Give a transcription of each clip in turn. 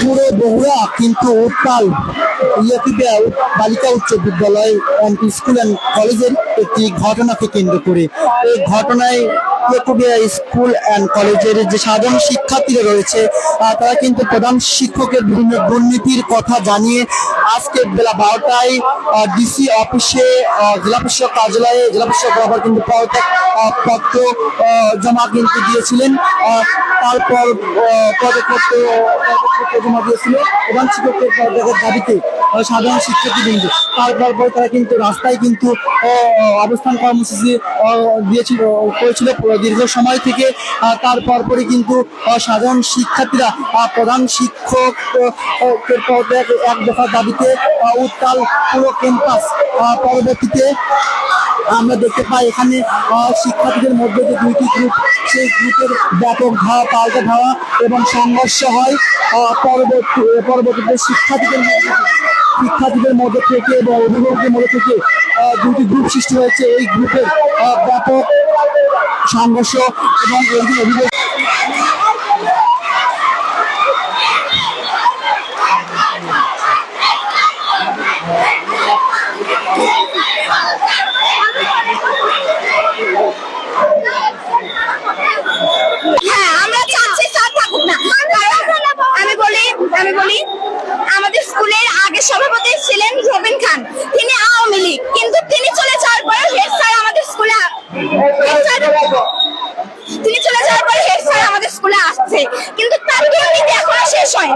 পুরো বগুড়া, কিন্তু উত্তাল ইয়াকিবিয়া বালিকা উচ্চ বিদ্যালয় স্কুল অ্যান্ড কলেজের একটি ঘটনাকে কেন্দ্র করে। এই ঘটনায় ইয়াকুবিয়া স্কুল অ্যান্ড কলেজের যে সাধারণ শিক্ষার্থীরা রয়েছে তারা কিন্তু প্রধান শিক্ষকের বিভিন্ন দুর্নীতির কথা জানিয়ে আজকে বেলা বারোটায় ডিসি অফিসে জেলা প্রশাসক কার্যালয়ে জেলা প্রশাসক বরাবর কিন্তু পত্র জমা কিন্তু দিয়েছিলেন। তারপর পদপত্র জমা দিয়েছিল। প্রধান শিক্ষকের দাবিতে সাধারণ শিক্ষার্থীবৃন্দ তারপর পরে তারা কিন্তু রাস্তায় কিন্তু অবস্থান কর্মসূচি দিয়েছিল করেছিল দীর্ঘ সময় থেকে আহ, তারপর পরে কিন্তু সাধারণ শিক্ষার্থীরা প্রধান শিক্ষক এক দফার দাবিতে উত্তাল পুরো ক্যাম্পাস পরবর্তীতে আমরা দেখতে পাই এখানে শিক্ষার্থীদের মধ্যে যে দুইটি গ্রুপ সেই গ্রুপের ব্যাপক ধাওয়া পাল্টা ধাওয়া এবং সংঘর্ষ হয় পরবর্তী পরবর্তীতে শিক্ষার্থীদের মধ্যে শিক্ষার্থীদের মধ্যে থেকে এবং অভিভাবকদের মধ্যে থেকে দুটি গ্রুপ সৃষ্টি হয়েছে। এই গ্রুপের ব্যাপক সংঘর্ষ এবং হ্যাঁ আমরা চাচ্ছি স্যার থাকুক না কারণ আমি বলি আমি বলি আমাদের স্কুলের আগে সভাপতি ছিলেন রবিন খান তিনি আওয়ামী লীগ কিন্তু তিনি চলে যাওয়ার পরে হেড স্যার আমাদের স্কুলে head sir- তিনি চলে যাওয়ার পরে হেড স্যার আমাদের আসছে কিন্তু তার শেষ হয়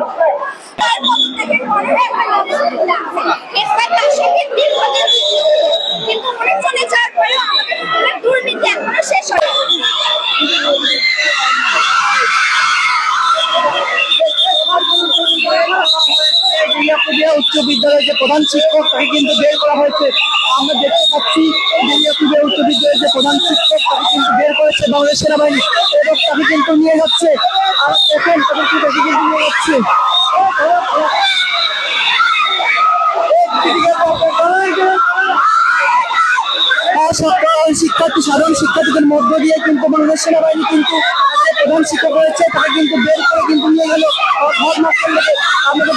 শেষ হয় উচ্চ বিদ্যালয়ের যে প্রধান শিক্ষক, তাকে কিন্তু বের করা হয়েছে। আমরা দেখতে পাচ্ছি উচ্চ বিদ্যালয়ের যে প্রধান শিক্ষক বের বাংলাদেশ সেনাবাহিনী। এবং তাকে কিন্তু নিয়ে যাচ্ছে। আর এখন কিন্তু নিয়ে যাচ্ছে। শিক্ষার্থী, সাধারণ শিক্ষার্থীদের মধ্য দিয়ে কিন্তু বাংলাদেশ সেনাবাহিনী কিন্তু প্রধান শিক্ষক রয়েছে। তাকে কিন্তু বের করে কিন্তু নিয়ে গেল। আমাদের